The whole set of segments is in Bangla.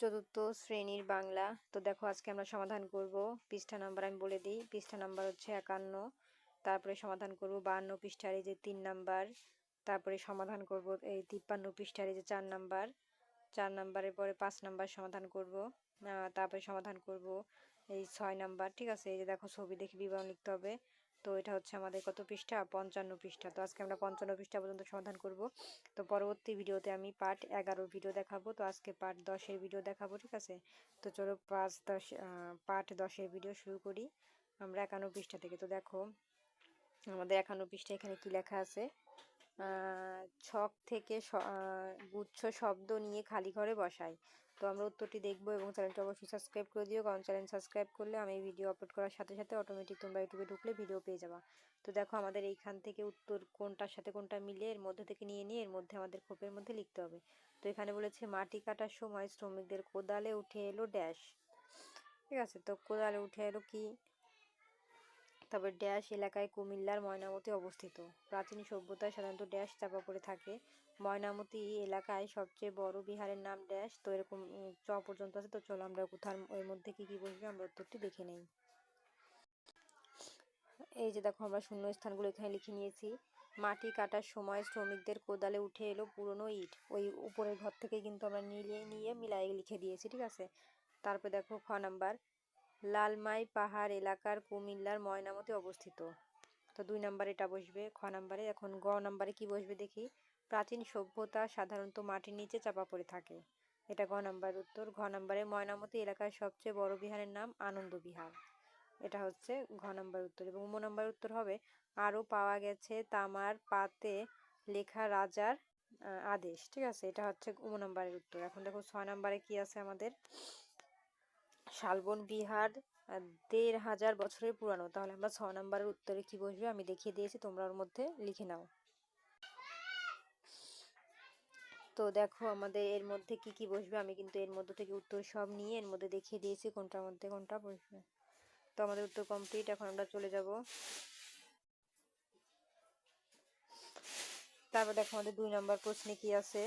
চতুর্থ শ্রেণির বাংলা। তো দেখো, আজকে আমরা সমাধান করব। পৃষ্ঠা নাম্বার আমি বলে দিই। পৃষ্ঠা নাম্বার হচ্ছে একান্ন। তারপরে সমাধান করব বাহান্ন পৃষ্ঠার এই যে তিন নাম্বার। তারপরে সমাধান করব এই তিপ্পান্ন পৃষ্ঠার এই যে চার নাম্বার। চার নাম্বারের পরে পাঁচ নাম্বার সমাধান করব। তারপরে সমাধান করব এই ছয় নাম্বার। ঠিক আছে? এই যে দেখো, ছবি দেখে বিবরণ লিখতে হবে। তো এটা হচ্ছে আমাদের কত পৃষ্ঠা? পঞ্চান্ন পৃষ্ঠা। তো আজকে আমরা পঞ্চান্ন পৃষ্ঠা পর্যন্ত সমাধান করব। তো পরবর্তী ভিডিওতে আমি পার্ট এগারো ভিডিও দেখাবো। তো আজকে পার্ট দশের ভিডিও দেখাবো, ঠিক আছে? তো চলো পাঁচ দশ পার্ট দশের ভিডিও শুরু করি। আমরা একান্ন পৃষ্ঠা থেকে। তো দেখো, আমাদের একান্ন পৃষ্ঠা এখানে কি লেখা আছে? ছক থেকে গুচ্ছ শব্দ নিয়ে খালি ঘরে বসাই। তো আমরা উত্তরটি দেখব এবং চ্যানেলটি অবশ্যই সাবস্ক্রাইব করে দিও। কারণ চ্যানেল সাবস্ক্রাইব করলে আমি এই ভিডিও আপলোড করার সাথে সাথে অটোমেটিক তোমরা ইউটিউবে ঢুকলে ভিডিও পেয়ে যাবা। তো দেখো আমাদের এইখান থেকে উত্তর কোনটার সাথে কোনটা মিলে এর মধ্যে থেকে নিয়ে নিয়ে এর মধ্যে আমাদের খোপের মধ্যে লিখতে হবে। তো এখানে বলেছে, মাটি কাটার সময় শ্রমিকদের কোদালে উঠে এলো ড্যাশ। ঠিক আছে? তো কোদালে উঠে এলো কি? তারপর ড্যাশ এলাকায় কুমিল্লার ময়নামতি অবস্থিত। প্রাচীন সভ্যতায় সাধারণত ড্যাশ চাপা পড়ে থাকে। ময়নামতি এলাকায় সবচেয়ে বড় বিহারের নাম ড্যাশ। তো এরকম চ পর্যন্ত আছে। তো চলো আমরা কোথার, এর মধ্যে কি কি বসবে আমরা উত্তরটি দেখে নেই। এই যে দেখো, আমরা শূন্য স্থানগুলো এখানে লিখে নিয়েছি। মাটি কাটার সময় শ্রমিকদের কোদালে উঠে এলো পুরনো ইট। ওই উপরের ঘর থেকে কিন্তু আমরা নিয়ে নিয়ে মিলাই লিখে দিয়েছি, ঠিক আছে? তারপর দেখো, খ নাম্বার। লালমাই পাহাড় এলাকার কুমিল্লার ময়নামতি অবস্থিত। তো দুই নাম্বার এটা বসবে, খ নাম্বারে। এখন গ নাম্বারে কি বসবে দেখি? প্রাচীন সভ্যতা সাধারণত মাটির নিচে চাপা পড়ে থাকে। এটা ঘ নাম্বার উত্তর। ঘ নাম্বারে ময়নামতি এলাকার সবচেয়ে বড় বিহারের নাম আনন্দ বিহার। এটা হচ্ছে ঘ নাম্বার উত্তর এবং উম নাম্বার উত্তর হবে, আরও পাওয়া গেছে তামার পাতে লেখা রাজার আদেশ। ঠিক আছে? এটা হচ্ছে উম নাম্বারের উত্তর। এখন দেখো ছয় নাম্বারে কি আছে আমাদের? শালবন বিহার দেড় হাজার বছরের পুরানো। তাহলে আমরা ছ নম্বরের উত্তরে কি বসবে? আমি দেখিয়ে দিয়েছি, তোমরা ওর মধ্যে লিখে নাও। তো দেখো আমাদের এর মধ্যে কি কি বসবে? আমি কিন্তু এর মধ্যে থেকে উত্তর সব নিয়ে এর মধ্যে দেখিয়ে দিয়েছি কোনটার মধ্যে কোনটা বসবে। তো আমাদের উত্তর কমপ্লিট এখন আমরা চলে যাব। তারপর দেখো আমাদের দুই নম্বর প্রশ্নে কি আছে?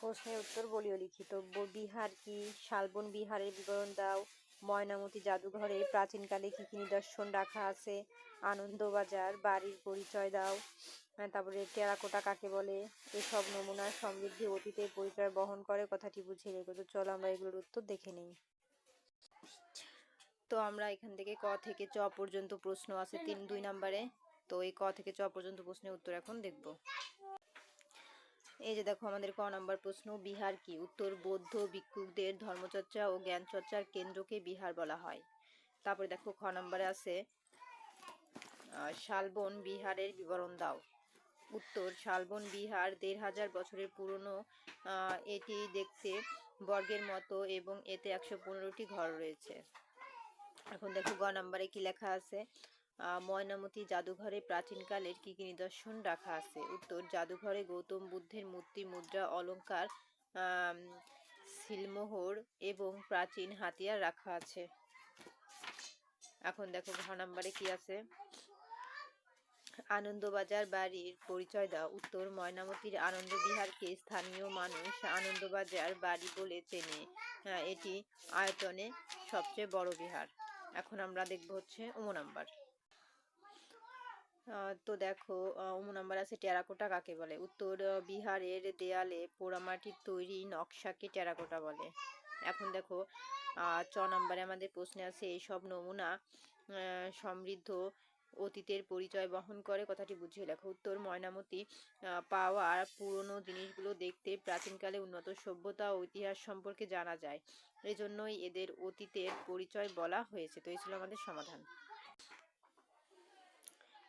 প্রশ্নের উত্তর বলিও লিখিত। বিহার কি? শালবন বিহারের বিবরণ দাও। ময়নামতি জাদুঘরে প্রাচীনকালে কি কি নিদর্শন রাখা আছে? আনন্দবাজার, বাড়ির পরিচয় দাও। তারপরে টেরাকোটা কাকে বলে? এসব নমুনার সমৃদ্ধি অতীতের পরিচয় বহন করে। কথাটি বুঝিয়ে রেখো। তো চলো আমরা এগুলোর উত্তর দেখে নেই। তো আমরা এখান থেকে ক থেকে চ পর্যন্ত প্রশ্ন আছে তিন, দুই নাম্বারে। তো এই ক থেকে চ পর্যন্ত প্রশ্নের উত্তর এখন দেখব। এই যে দেখো আমাদের ক নম্বর প্রশ্ন, বিহার কি? উত্তর, বৌদ্ধ, ভিক্ষুকদের ধর্মচর্চা ও জ্ঞান চর্চার কেন্দ্রকে বিহার বলা হয়। তারপরে দেখো খ নম্বরে আছে শালবন বিহারের বিবরণ দাও। উত্তর, শালবন বিহার দেড় হাজার বছরের পুরনো এটি দেখতে বর্গের মতো এবং এতে একশো পনেরোটি ঘর রয়েছে। এখন দেখো গ নাম্বারে কি লেখা আছে? ময়নামতি জাদুঘরে প্রাচীনকালের কি কি নিদর্শন রাখা আছে? উত্তর, জাদুঘরে গৌতম বুদ্ধের মূর্তি, মুদ্রা অলঙ্কার সিলমোহর এবং প্রাচীন হাতিয়ার রাখা আছে। এখন দেখো ঘ নাম্বারে কি আছে? আনন্দবাজার বাড়ির পরিচয় দেওয়া উত্তর, ময়নামতির আনন্দ বিহারকে স্থানীয় মানুষ আনন্দবাজার বাড়ি বলে চেনে। এটি আয়তনে সবচেয়ে বড় বিহার। এখন আমরা দেখব হচ্ছে উম নাম্বার। তো দেখো উম নাম্বার আছে টেরাকোটা কাকে বলে? উত্তর বিহারের দেয়ালে পোড়ামাটির তৈরি নকশাকে টেরাকোটা বলে। এখন দেখো চ নাম্বারে আমাদের প্রশ্নে আছে এইসব নমুনা সমৃদ্ধ অতীতের পরিচয় বহন করে। কথাটি বুঝিয়ে লেখো। উত্তর, ময়নামতি পাওয়া পুরনো জিনিসগুলো দেখতে প্রাচীনকালে উন্নত সভ্যতা ও ইতিহাস সম্পর্কে জানা যায়। এজন্যই এদের অতীতের পরিচয় বলা হয়েছে। তো এই ছিল আমাদের সমাধান।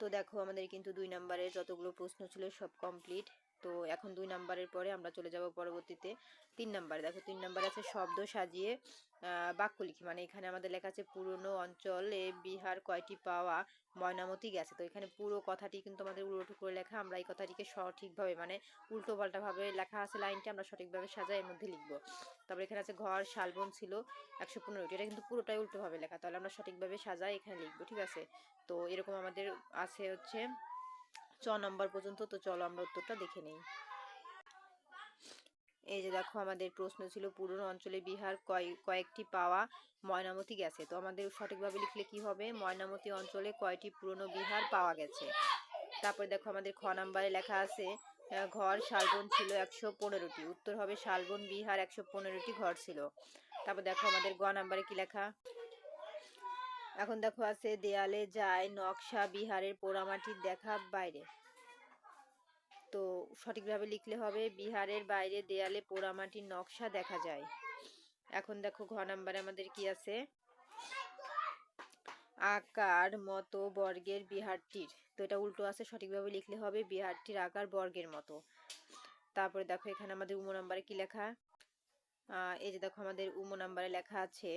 তো দেখো আমাদের কিন্তু দুই নাম্বারের যতগুলো প্রশ্ন ছিল সব কমপ্লিট তো এখন দুই নাম্বারের পরে আমরা চলে যাব পরবর্তীতে তিন নাম্বারে। দেখো তিন নাম্বার আছে শব্দ সাজিয়ে বাক্য লিখি। মানে এখানে আমাদের লেখা আছে, পুরনো অঞ্চলে বিহার কয়টি পাওয়া ময়নামতি গেছে? তো এখানে পুরো কথাটি কিন্তু আমাদের উল্টো করে লেখা। আমরা এই কথাটিকে সঠিকভাবে মানে উল্টো পাল্টাভাবে লেখা আছে লাইনটি, আমরা সঠিকভাবে সাজাই এর মধ্যে লিখব। তারপরে এখানে আছে, ঘর, শালবন ছিল একশো পনেরোটি। এটা কিন্তু পুরোটাই উল্টোভাবে লেখা। তাহলে আমরা সঠিকভাবে সাজাই এখানে লিখব, ঠিক আছে? তো এরকম আমাদের আছে হচ্ছে চ নম্বর পর্যন্ত, তো চলো আমরা উত্তরটা দেখে নেই। এই যে দেখো, আমাদের প্রশ্ন ছিল, পুরনো অঞ্চলে বিহার কয়- কয়েকটি পাওয়া ময়নামতি গেছে? তো আমাদের সঠিকভাবে লিখলে কি হবে? ময়নামতি অঞ্চলে কয়টি পুরনো বিহার পাওয়া গেছে? তারপরে দেখো, আমাদের খ নাম্বারে লেখা আছে ঘর শালবন ছিল একশো পনেরোটি। উত্তর হবে শালবন বিহার একশো পনেরোটি ঘর ছিল। তারপর দেখো, আমাদের গ নাম্বারে কি লেখা? এখন দেখো আছে দেয়ালে যায় নকশা বিহারের পোড়ামাটির দেখা বাইরে। তো সঠিকভাবে লিখলে হবে, বিহারের বাইরে দেয়ালে পোড়ামাটির নকশা দেখা যায়। এখন দেখো ঘ নাম্বারে আমাদের কি আছে? আকার মতো বর্গের বিহারটির। তো এটা উল্টো আছে, সঠিকভাবে লিখলে হবে বিহারটির আকার বর্গের মতো। তারপরে দেখো এখানে আমাদের উমো নাম্বারে কি লেখা? এই যে দেখো আমাদের উমো নাম্বারে লেখা আছে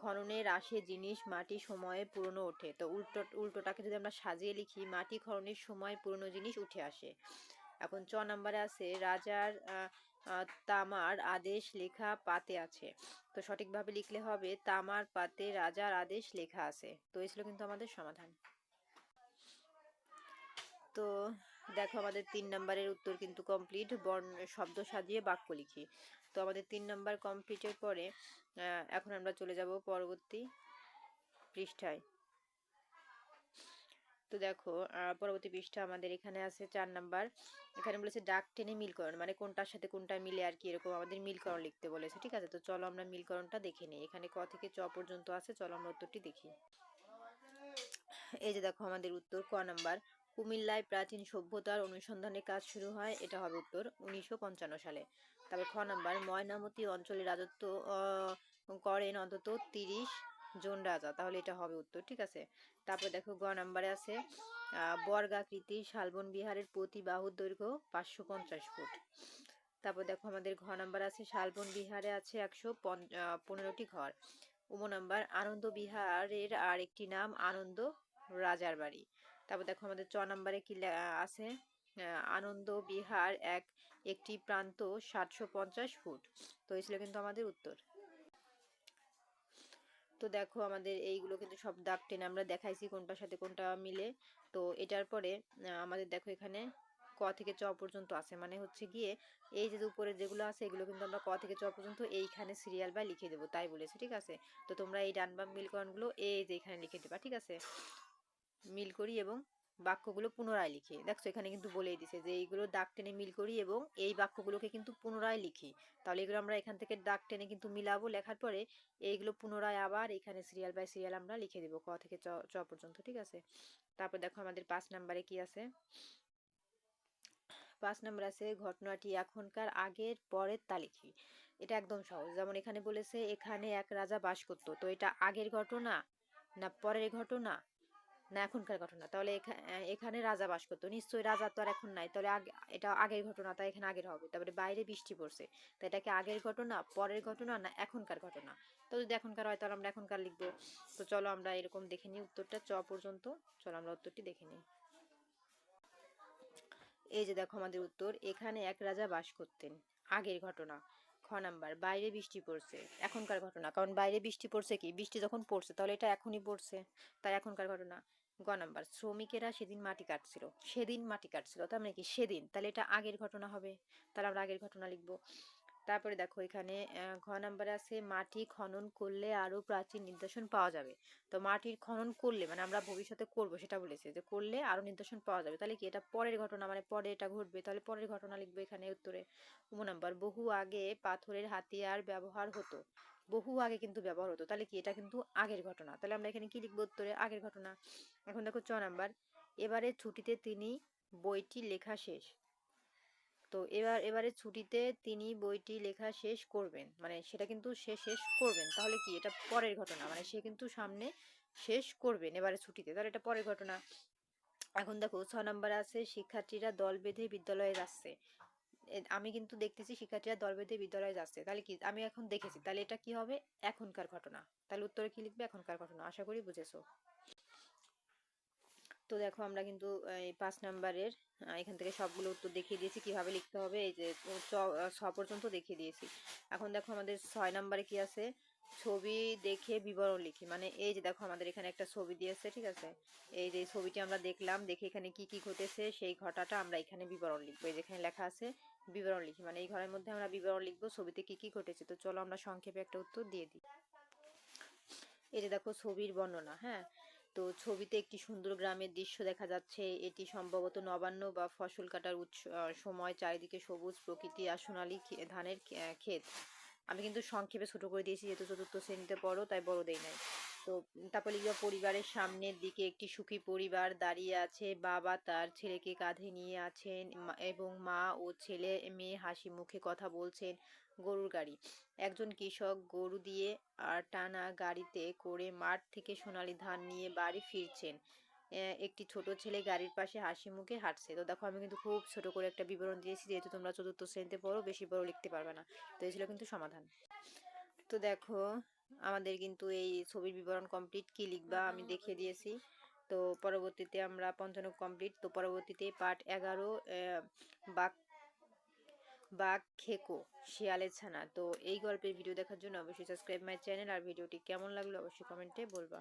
খননের আসে জিনিস মাটি সময়ে পুরনো ওঠে। তো উল্টো, উল্টোটাকে যদি আমরা সাজিয়ে লিখি, মাটি খননের সময় পুরনো জিনিস উঠে আসে। এখন চ নাম্বারে আছে, রাজার তামার আদেশ লেখা পাতে আছে। তো সঠিকভাবে লিখলে হবে, তামার পাতে রাজার আদেশ লেখা আছে। তো এই ছিল কিন্তু আমাদের সমাধান। তো দেখো আমাদের তিন নাম্বারের উত্তর কিন্তু কমপ্লিট বর্ণ, শব্দ সাজিয়ে বাক্য লিখি। তো আমাদের তিন নাম্বার কমপ্লিটের পরে এখন আমরা চলে যাব পরবর্তী পৃষ্ঠায়। তো দেখো পরবর্তী পৃষ্ঠা আমাদের এখানে আছে চার নাম্বার। এখানে বলেছে ডাক টেনে মিলকরণ মানে কোনটার সাথে কোনটা মিলে আর কি, এরকম আমাদের মিলকরণ লিখতে বলেছে, ঠিক আছে? তো চলো আমরা মিলকরণটা দেখে নিই। এখানে ক থেকে চ পর্যন্ত আছে, চলো আমরা উত্তরটি দেখি। এই যে দেখো আমাদের উত্তর, ক নাম্বার। কুমিল্লায় প্রাচীন সভ্যতার অনুসন্ধানে কাজ শুরু হয়, এটা হবে উত্তর, উনিশশো পঞ্চান্ন সালে। তারপর খ নাম্বার, ময়নামতি অঞ্চলে রাজত্ব করেন অন্তত তিরিশ জন রাজা, তাহলে এটা হবে উত্তর, ঠিক আছে? তারপর দেখো গ নাম্বারে আছে বর্গাকৃতি শালবন বিহারের প্রতি বাহুর দৈর্ঘ্য পাঁচশো পঞ্চাশ ফুট। তারপর দেখো আমাদের ঘ নাম্বার আছে, শালবন বিহারে আছে একশো পনেরোটি ঘর। উম, নাম্বার, আনন্দ বিহারের আর একটি নাম আনন্দ রাজার বাড়ি। তারপর দেখো আমাদের চ নাম্বারে কি আছে? আনন্দ বিহার এক, একটি প্রান্ত সাতশো পঞ্চাশ ফুট। তো এই ছিল কিন্তু আমাদের উত্তর। তো দেখো আমাদের এইগুলো কিন্তু সব দাগ টেনে আমরা দেখাইছি কোনটার সাথে কোনটা মিলে। তো এটার পরে আমাদের দেখো এখানে ক থেকে চ পর্যন্ত আছে। মানে হচ্ছে গিয়ে এই যে উপরে যেগুলো আছে, এগুলো কিন্তু আমরা ক থেকে চ পর্যন্ত এইখানে সিরিয়াল বা লিখে দেবো। তাই বলেছে, ঠিক আছে? তো তোমরা এই ডান বাম মিলকরণগুলো এই যে এখানে লিখে দেবা, ঠিক আছে? মিল করি এবং বাক্যগুলো পুনরায় লিখি। দেখছ এখানে কিন্তু বলেই দিছে যে, এইগুলো দাগ টেনে মিল করি এবং এই বাক্যগুলোকে কিন্তু পুনরায় লিখি। তাহলে এগুলো আমরা এখান থেকে দাগ টেনে কিন্তু মিলাবো। লেখার পরে এইগুলো পুনরায় আবার এখানে সিরিয়াল বাই সিরিয়াল আমরা লিখে দেবো ক থেকে চ চ পর্যন্ত, ঠিক আছে? তারপর দেখো আমাদের পাঁচ নাম্বারে কি আছে? পাঁচ নাম্বার আছে, ঘটনাটি এখনকার আগের পরের তা লিখি এটা একদম সহজ। যেমন এখানে বলেছে, এখানে এক রাজা বাস করতো। তো এটা আগের ঘটনা না পরের ঘটনা? না এখনকার ঘটনা। তাহলে এখানে রাজা বাস করতো। নিশ্চয়ই রাজা তো আর এখন নাই। তাহলে আগে, এটা আগের ঘটনা, তাই এখানে আগের হবে। তারপরে বাইরে বৃষ্টি পড়ছে। তো এটা কি আগের ঘটনা, পরের ঘটনা, না এখনকার ঘটনা? তো যদি এখনকার হয়, তাহলে আমরা এখনকার লিখব। তো চলো আমরা এরকম দেখে নিই উত্তরটা, চ পর্যন্ত। চলো আমরা উত্তরটি দেখে নিই। এই যে দেখো আমাদের উত্তর। এখানে এক রাজা বাস করতেন। আগের ঘটনা। খ নাম্বার, বাইরে বৃষ্টি পড়ছে। এখনকার ঘটনা। কারণ বাইরে বৃষ্টি পড়ছে কি? বৃষ্টি যখন পড়ছে, তাহলে এটা এখনই পড়ছে। তাই এখনকার ঘটনা। গ নাম্বার, শ্রমিকেরা সেদিন মাটি কাটছিল। সেদিন মাটি কাটছিল, তার মানে কি? সেদিন। তাহলে এটা আগের ঘটনা হবে। তাহলে আমরা আগের ঘটনা লিখব। তারপরে দেখো, এখানে ঘ নাম্বারে আছে, মাটি খনন করলে আরও প্রাচীন নিদর্শন পাওয়া যাবে। তো মাটির খনন করলে মানে আমরা ভবিষ্যতে করব, সেটা বলেছে যে করলে আরও নিদর্শন পাওয়া যাবে। তাহলে কি এটা পরের ঘটনা? মানে পরে এটা ঘটবে? তাহলে পরের ঘটনা লিখবে এখানে উত্তরে। উম, নাম্বার, বহু আগে পাথরের হাতিয়ার ব্যবহার হতো। বহু আগে কিন্তু ব্যবহার হতো। তাহলে কি এটা কিন্তু আগের ঘটনা? তাহলে আমরা এখানে কি লিখব উত্তরে? আগের ঘটনা। এখন দেখো চ নাম্বার। এবারে ছুটিতে তিনি বইটি লেখা শেষ। তো এবার, এবারে ছুটিতে তিনি বইটি লেখা শেষ করবেন। মানে সেটা কিন্তু সে শেষ করবেন। তাহলে কি এটা পরের ঘটনা? মানে সে কিন্তু সামনে শেষ করবেন এবারে ছুটিতে। তাহলে এটা পরের ঘটনা। এখন দেখো ছ নম্বরে আছে, শিক্ষার্থীরা দল বেঁধে বিদ্যালয়ে যাচ্ছে। আমি কিন্তু দেখতেছি শিক্ষার্থীরা দল বেঁধে বিদ্যালয়ে যাচ্ছে। তাহলে কি? আমি এখন দেখেছি। তাহলে এটা কি হবে? এখনকার ঘটনা। তাহলে উত্তরে কি লিখবে? এখনকার ঘটনা। আশা করি বুঝেছ। তো দেখো, আমরা কিন্তু এই পাঁচ নাম্বারের এখান থেকে সবগুলো উত্তর দেখিয়ে দিয়েছি। কীভাবে লিখতে হবে? এই যে ছ পর্যন্ত দেখিয়ে দিয়েছি। এখন দেখো, আমাদের ছয় নাম্বারে কি আছে? ছবি দেখে বিবরণ লিখি। মানে এই যে দেখো, আমাদের এখানে একটা ছবি দিয়েছে, ঠিক আছে? এই যে ছবিটি আমরা দেখলাম, দেখে এখানে কি কি ঘটেছে, সেই ঘটাটা আমরা এখানে বিবরণ লিখব। এই যেখানে লেখা আছে বিবরণ লিখি। মানে এই ঘরের মধ্যে আমরা বিবরণ লিখব ছবিতে কি কি ঘটেছে। তো চলো আমরা সংক্ষেপে একটা উত্তর দিয়ে দিই। এই যে দেখো ছবির বর্ণনা হ্যাঁ? তো ছবিতে একটি সুন্দর গ্রামের দৃশ্য দেখা যাচ্ছে। এটি সম্ভবত নবান্ন বা ফসল কাটার উৎস সময়, চারিদিকে সবুজ প্রকৃতি আর সোনালি ধানের ক্ষেত। আমি কিন্তু সংক্ষেপে ছোট করে দিয়েছি, যেহেতু চতুর্থ শ্রেণীতে পড়ো, তাই বড় দেই নাই। তো লিখবা পরিবারের সামনের দিকে একটি সুখী পরিবার দাঁড়িয়ে আছে। বাবা তার ছেলেকে কাঁধে নিয়ে আছেন এবং মা ও ছেলে মেয়ে হাসি মুখে কথা বলছেন গরুর গাড়ি। একজন কৃষক গরু দিয়ে আর টানা গাড়িতে করে মাঠ থেকে সোনালী ধান নিয়ে বাড়ি ফিরছেন। একটি ছোট ছেলে গাড়ির পাশে হাসি মুখে হাঁটছে। তো দেখো আমি কিন্তু খুব ছোট করে একটা বিবরণ দিয়েছি, যেহেতু তোমরা চতুর্থ শ্রেণীতে পড়ো, বেশি বড় লিখতে পারবে না। তো এই ছিল কিন্তু সমাধান। তো দেখো আমাদের কিন্তু এই ছবির বিবরণ কমপ্লিট কি লিখবা আমি দেখিয়ে দিয়েছি। তো পরবর্তীতে আমরা পঞ্চানক কমপ্লিট তো পরবর্তীতে পার্ট এগারো বাক বাঘ খেকো শিয়ালের ছানা। তো এই গল্পের ভিডিও দেখার জন্য অবশ্যই সাবস্ক্রাইব মাই চ্যানেল আর ভিডিওটি কেমন লাগল অবশ্যই কমেন্টে বলবা।